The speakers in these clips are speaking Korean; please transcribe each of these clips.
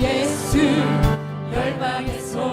예수 열방의 소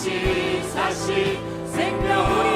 다시 다시 생명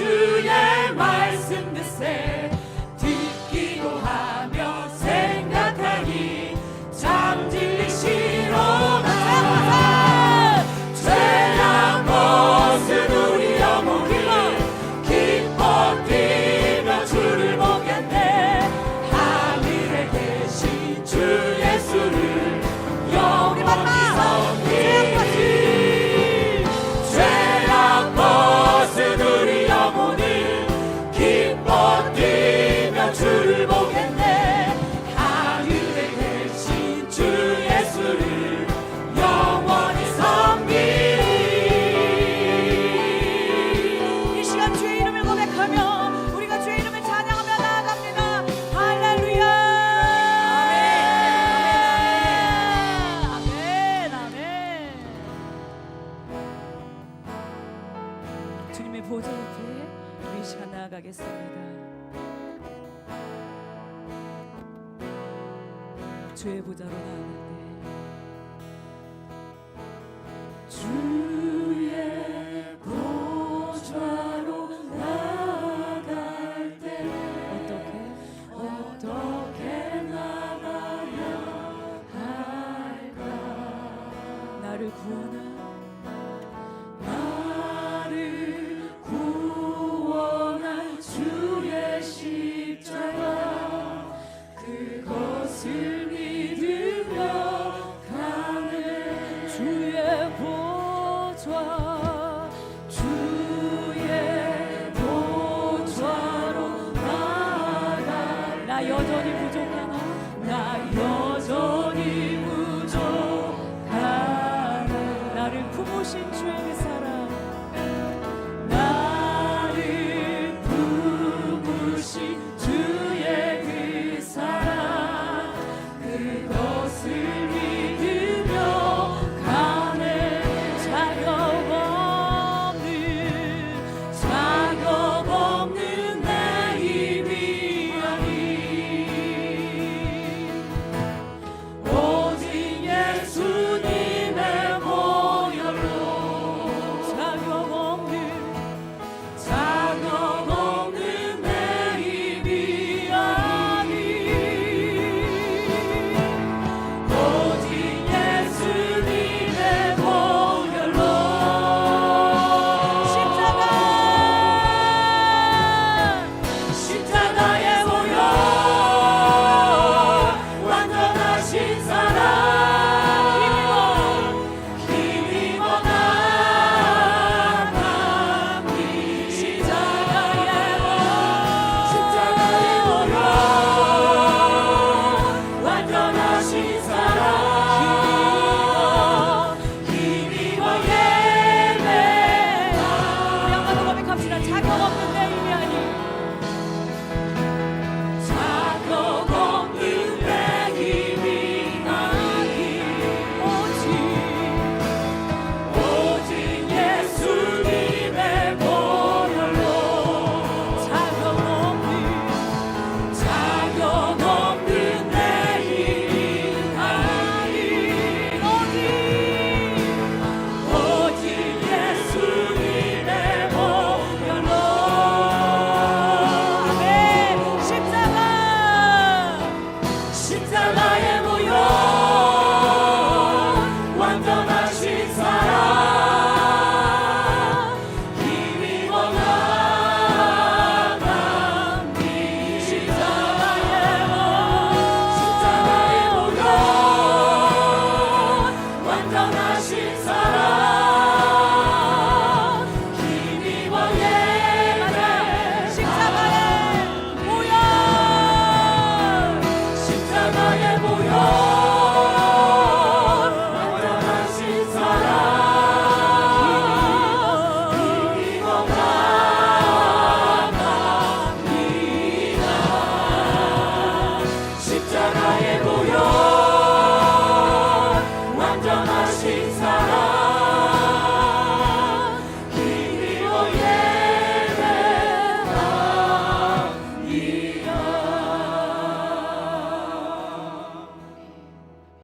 To zu jemals in the sand. 보좌로 나아갈 때 주의 보좌로 나아갈 때 어떻게 어떻게 나가야 할까? 나를 구원하는 toi. 再也不用